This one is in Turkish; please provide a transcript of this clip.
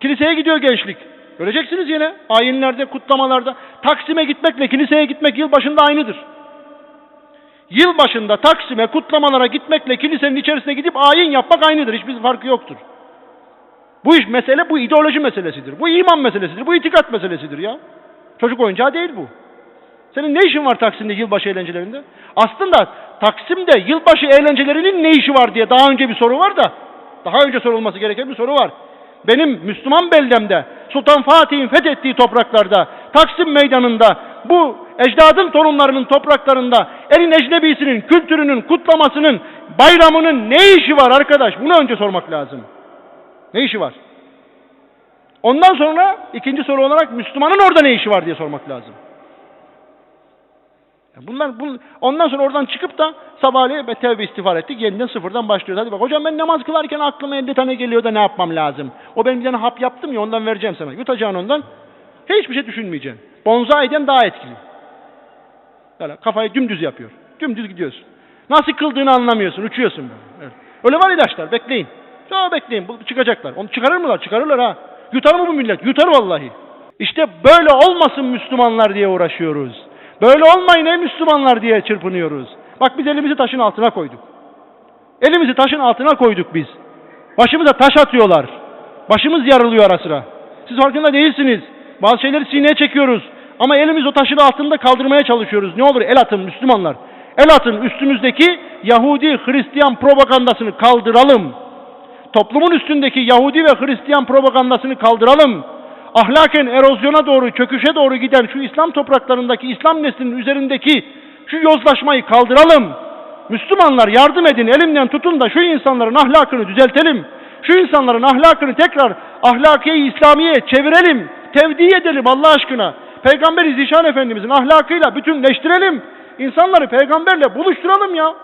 Kiliseye gidiyor gençlik. Göreceksiniz yine ayinlerde, kutlamalarda. Taksim'e gitmekle kiliseye gitmek yılbaşında aynıdır. Yılbaşında Taksim'e kutlamalara gitmekle kilisenin içerisine gidip ayin yapmak aynıdır. Hiçbir farkı yoktur. Bu iş mesele bu ideoloji meselesidir. Bu iman meselesidir. Bu itikat meselesidir ya. Çocuk oyuncağı değil bu. Senin ne işin var Taksim'de yılbaşı eğlencelerinde? Aslında Taksim'de yılbaşı eğlencelerinin ne işi var diye daha önce bir soru var da daha önce sorulması gereken bir soru var. Benim Müslüman beldemde Sultan Fatih'in fethettiği topraklarda Taksim meydanında bu ecdadın torunlarının topraklarında elin ecnebisinin kültürünün kutlamasının bayramının ne işi var arkadaş? Bunu önce sormak lazım. Ne işi var? Ondan sonra ikinci soru olarak Müslümanın orada ne işi var diye sormak lazım. Ya Bunlar, bun, ondan sonra oradan çıkıp da sabahleyin be tevbe istiğfar ettik. Yeniden sıfırdan başlıyoruz. Hadi bak hocam ben namaz kılarken aklıma 50 tane geliyor da ne yapmam lazım? O benim bir tane hap yaptım ya ondan vereceğim sana. Yutacaksın ondan. Hiçbir şey düşünmeyeceksin. Bonzai'den daha etkili. Böyle kafayı dümdüz yapıyor. Dümdüz gidiyorsun. Nasıl kıldığını anlamıyorsun. Uçuyorsun. Evet. Öyle var ilaçlar. Bekleyin. Daha bekleyin. Bu çıkacaklar. Onu çıkarır mılar? Çıkarırlar ha. Yutar mı bu millet? Yutar vallahi. İşte böyle olmasın Müslümanlar diye uğraşıyoruz. Böyle olmayın ey Müslümanlar diye çırpınıyoruz. Bak biz elimizi taşın altına koyduk. Elimizi taşın altına koyduk biz. Başımıza taş atıyorlar. Başımız yarılıyor ara sıra. Siz farkında değilsiniz. Bazı şeyleri sineye çekiyoruz. Ama elimiz o taşın altında kaldırmaya çalışıyoruz. Ne olur el atın Müslümanlar. El atın üstümüzdeki Yahudi Hristiyan propagandasını kaldıralım. Toplumun üstündeki Yahudi ve Hristiyan propagandasını kaldıralım. Ahlaken erozyona doğru, çöküşe doğru giden şu İslam topraklarındaki İslam neslinin üzerindeki şu yozlaşmayı kaldıralım. Müslümanlar yardım edin, elimden tutun da şu insanların ahlakını düzeltelim. Şu insanların ahlakını tekrar ahlakiye İslamiye çevirelim. Tevdi edelim Allah aşkına. Peygamber-i Zişan Efendimizin ahlakıyla bütünleştirelim. İnsanları peygamberle buluşturalım ya.